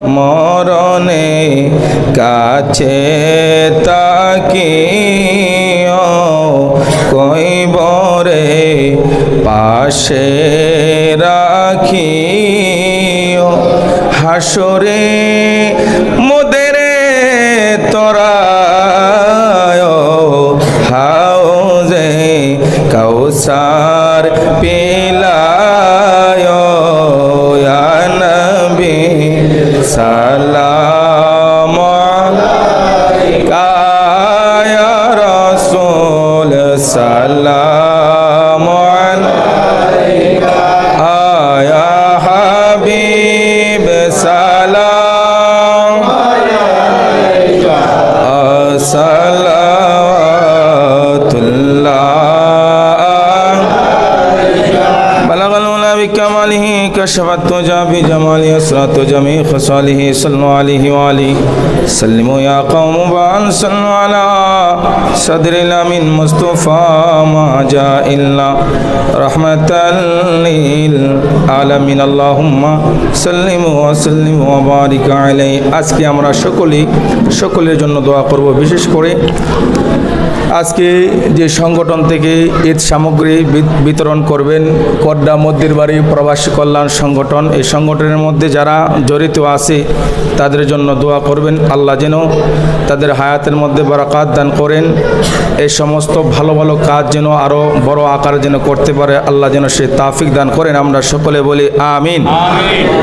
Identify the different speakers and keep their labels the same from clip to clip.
Speaker 1: মরণে কাছে তাকি কইবরে পাশে রাখি হাসরে মোদেরে তোরায় হাউজে কৌসার পিলায় السلام عليك يا رسول السلام عليك. يا حبيب السلام عليك صلوات الله عليك. بلغ الأولى بكماله كشف التجا بجمال يسرة جميع خصاله صلوا عليه وآله سلموا يا قوم بأن صلوا على صدر الأمين مصطفى ما جاء إلا رحمة للعالمين اللهم سلم وسلم وبارك عليه আজকে আমরা সকলেই সকলের জন্য দোয়া করব বিশেষ করে আজকে যে সংগঠন থেকে ঈদ সামগ্রী বি- বিতরণ করবেন কড্ডা মদ্দির বাড়ি প্রবাসী কল্যাণ সংগঠন এই সংগঠনের মধ্যে যারা জড়িত আছে তাদের জন্য দোয়া করবেন আল্লাহ যেন তাদের হায়াতের মধ্যে বারাকাত দান করেন এই সমস্ত ভালো ভালো কাজ যেন আরও বড় আকার যেন করতে পারে আল্লাহ যেন সে তাফিক দান করেন আমরা সকলে বলি আমিন।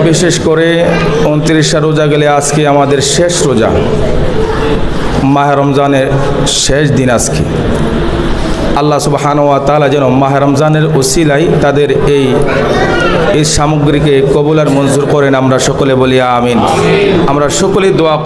Speaker 1: বিশেষ করে উনত্রিশটা রোজা গেলে আজকে আমাদের শেষ রোজা। মাহ রমজানের শেষ দিন আজকে। আল্লাহ সুবাহান ওয়া তাআলা যেন মাহ রমজানের ওসিলাই তাদের এই এই সামগ্রীকে কবুল আর মঞ্জুর করেন আমরা সকলে বলি আমিন। আমরা সকলে দোয়া